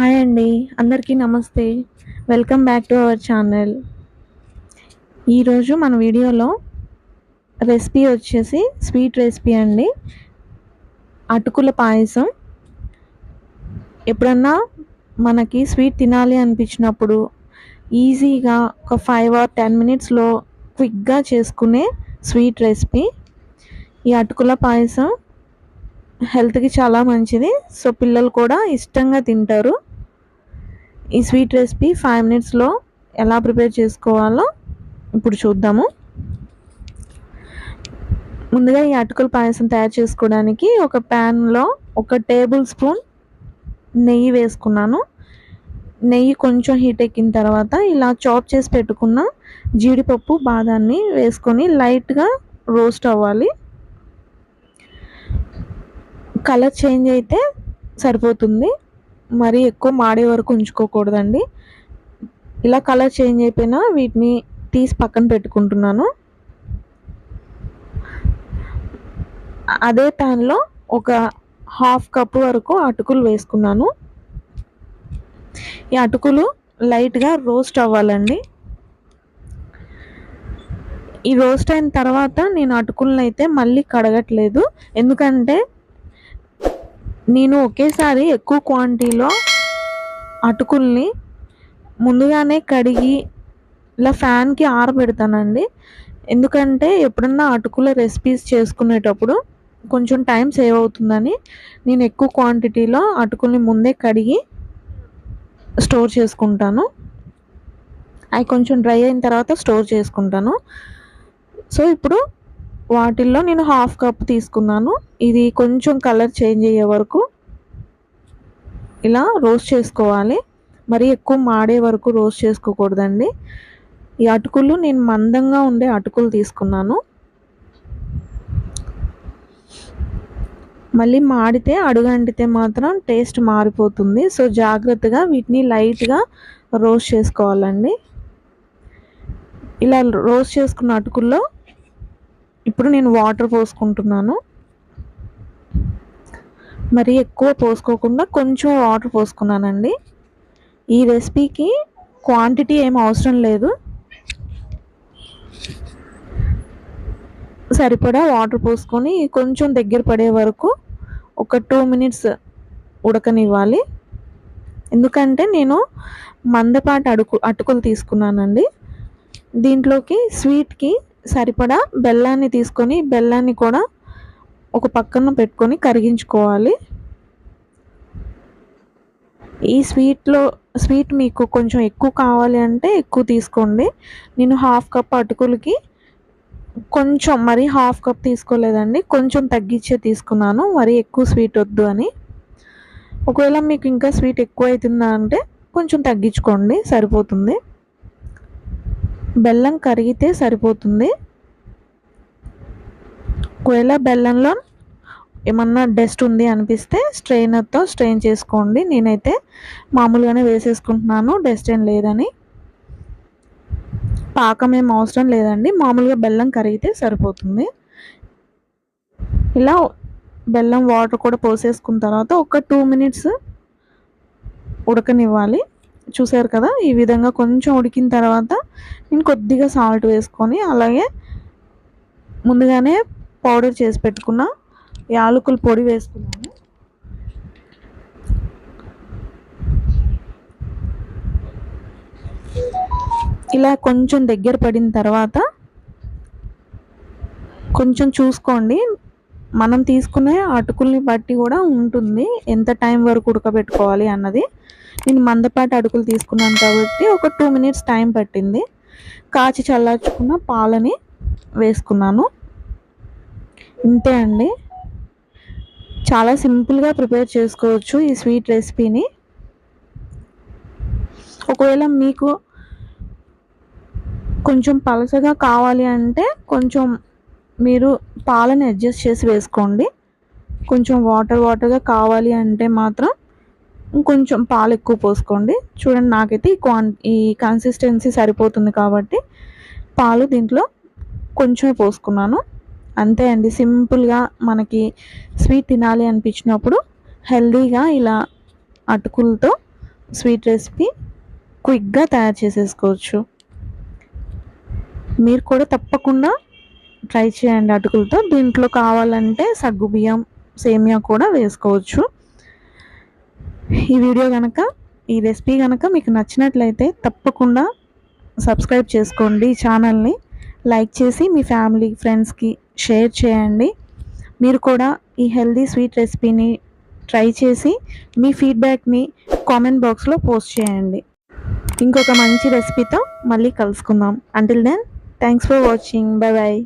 Hi అండి. అందరికీ నమస్తే. Welcome back to our channel. ఈరోజు మన వీడియోలో రెసిపీ వచ్చేసి స్వీట్ రెసిపీ అండి. అటుకుల పాయసం. ఎప్పుడన్నా మనకి స్వీట్ తినాలి అనిపించినప్పుడు ఈజీగా ఒక ఫైవ్ ఆర్ టెన్ మినిట్స్లో క్విక్గా చేసుకునే స్వీట్ రెసిపీ. ఈ అటుకుల పాయసం హెల్త్కి చాలా మంచిది. సో పిల్లలు కూడా ఇష్టంగా తింటారు. ఈ స్వీట్ రెసిపీ ఫైవ్ మినిట్స్లో ఎలా ప్రిపేర్ చేసుకోవాలో ఇప్పుడు చూద్దాము. ముందుగా ఈ అటుకుల పాయసం తయారు చేసుకోవడానికి ఒక ప్యాన్లో ఒక టేబుల్ స్పూన్ నెయ్యి వేసుకున్నాను. నెయ్యి కొంచెం హీట్ ఎక్కిన తర్వాత ఇలా చాప్ చేసి పెట్టుకున్న జీడిపప్పు బాదాన్ని వేసుకొని లైట్గా రోస్ట్ అవ్వాలి. కలర్ చేంజ్ అయితే సరిపోతుంది. మరీ ఎక్కువ మాడే వరకు ఉంచుకోకూడదండి. ఇలా కలర్ చేంజ్ అయిపోయినా వీటిని తీసి పక్కన పెట్టుకుంటున్నాను. అదే ప్యాన్లో ఒక హాఫ్ కప్ వరకు అటుకులు వేసుకున్నాను. ఈ అటుకులు లైట్గా రోస్ట్ అవ్వాలండి. ఈ రోస్ట్ అయిన తర్వాత నేను అటుకులను అయితే మళ్ళీ కడగట్లేదు. ఎందుకంటే నేను ఒకేసారి ఎక్కువ క్వాంటిటీలో అటుకుల్ని ముందుగానే కడిగి ఇలా ఫ్యాన్కి ఆరబెడతానండి. ఎందుకంటే ఎప్పుడన్నా అటుకుల రెసిపీస్ చేసుకునేటప్పుడు కొంచెం టైం సేవ్ అవుతుందని నేను ఎక్కువ క్వాంటిటీలో అటుకుల్ని ముందే కడిగి స్టోర్ చేసుకుంటాను. అవి కొంచెం డ్రై అయిన తర్వాత స్టోర్ చేసుకుంటాను. సో ఇప్పుడు వాటిల్లో నేను హాఫ్ కప్ తీసుకున్నాను. ఇది కొంచెం కలర్ చేంజ్ అయ్యే వరకు ఇలా రోస్ట్ చేసుకోవాలి. మరి ఎక్కువ మాడే వరకు రోస్ట్ చేసుకోకూడదండి. ఈ అటుకులు నేను మందంగా ఉండే అటుకులు తీసుకున్నాను. మళ్ళీ మాడితే అడుగంటితే మాత్రం టేస్ట్ మారిపోతుంది. సో జాగ్రత్తగా వీటిని లైట్గా రోస్ట్ చేసుకోవాలండి. ఇలా రోస్ట్ చేసుకున్న అటుకుల్లో ఇప్పుడు నేను వాటర్ పోసుకుంటున్నాను. మరి ఎక్కువ పోసుకోకుండా కొంచెం వాటర్ పోసుకున్నానండి. ఈ రెసిపీకి క్వాంటిటీ ఏం అవసరం లేదు. సరిపడా వాటర్ పోసుకొని కొంచెం దగ్గర పడే వరకు ఒక టూ మినిట్స్ ఉడకనివ్వాలి. ఎందుకంటే నేను మందపాటి అడుకు అటుకులు తీసుకున్నానండి. దీంట్లోకి స్వీట్కి సరిపడా బెల్లాన్ని తీసుకొని బెల్లాన్ని కూడా ఒక పక్కన పెట్టుకొని కరిగించుకోవాలి. ఈ స్వీట్లో స్వీట్ మీకు కొంచెం ఎక్కువ కావాలి అంటే ఎక్కువ తీసుకోండి. నేను హాఫ్ కప్ అటుకులకి కొంచెం మరి హాఫ్ కప్ తీసుకోలేదండి. కొంచెం తగ్గించే తీసుకున్నాను. మరి ఎక్కువ స్వీట్ వద్దు అని. ఒకవేళ మీకు ఇంకా స్వీట్ ఎక్కువ అవుతుందా అంటే కొంచెం తగ్గించుకోండి. సరిపోతుంది. బెల్లం కరిగితే సరిపోతుంది. ఒకవేళ బెల్లంలో ఏమన్నా డస్ట్ ఉంది అనిపిస్తే స్ట్రెయినర్తో స్ట్రెయిన్ చేసుకోండి. నేనైతే మామూలుగానే వేసేసుకుంటున్నాను. డస్ట్ ఏం లేదని. పాకం ఏం అవసరం లేదండి. మామూలుగా బెల్లం కరిగితే సరిపోతుంది. ఇలా బెల్లం వాటర్ కూడా పోసేసుకున్న తర్వాత ఒక టూ మినిట్స్ ఉడకనివ్వాలి. చూసారు కదా? ఈ విధంగా కొంచెం ఉడికిన తర్వాత నేను కొద్దిగా సాల్ట్ వేసుకొని అలాగే ముందుగానే పౌడర్ చేసి పెట్టుకున్న యాలకుల పొడి వేసుకున్నాను. ఇలా కొంచెం దగ్గర పడిన తర్వాత కొంచెం చూసుకోండి. మనం తీసుకునే అటుకుల్ని బట్టి కూడా ఉంటుంది. ఎంత టైం వరకు ఉడకబెట్టుకోవాలి అన్నది. నేను మందపాటి అటుకులు తీసుకున్నాను కాబట్టి ఒక టూ మినిట్స్ టైం పట్టింది. కాచి చల్లార్చుకున్న పాలని వేసుకున్నాను. ఇంతే అండి. చాలా సింపుల్గా ప్రిపేర్ చేసుకోవచ్చు ఈ స్వీట్ రెసిపీని. ఒకవేళ మీకు కొంచెం పలసగా కావాలి అంటే కొంచెం మీరు పాలను అడ్జస్ట్ చేసి వేసుకోండి. కొంచెం వాటర్ వాటర్గా కావాలి అంటే మాత్రం కొంచెం పాలు ఎక్కువ పోసుకోండి. చూడండి నాకైతే ఈ క్వాన్ ఈ కన్సిస్టెన్సీ సరిపోతుంది కాబట్టి పాలు దీంట్లో కొంచెమే పోసుకున్నాను. అంతే అండి సింపుల్గా మనకి స్వీట్ తినాలి అనిపించినప్పుడు హెల్దీగా ఇలా అటుకులతో స్వీట్ రెసిపీ క్విక్గా తయారు చేసేసుకోవచ్చు. మీరు కూడా తప్పకుండా ట్రై చేయండి అటుకులతో. దీంట్లో కావాలంటే సగ్గుబియ్యం సేమియా కూడా వేసుకోవచ్చు. ఈ వీడియో కనుక ఈ రెసిపీ కనుక మీకు నచ్చినట్లయితే తప్పకుండా సబ్స్క్రైబ్ చేసుకోండి ఛానల్ని. లైక్ చేసి మీ ఫ్యామిలీ ఫ్రెండ్స్కి షేర్ చేయండి. మీరు కూడా ఈ హెల్దీ స్వీట్ రెసిపీని ట్రై చేసి మీ ఫీడ్బ్యాక్ని కామెంట్ బాక్స్లో పోస్ట్ చేయండి. ఇంకొక మంచి రెసిపీతో మళ్ళీ కలుసుకుందాం. Until then thanks for watching bye bye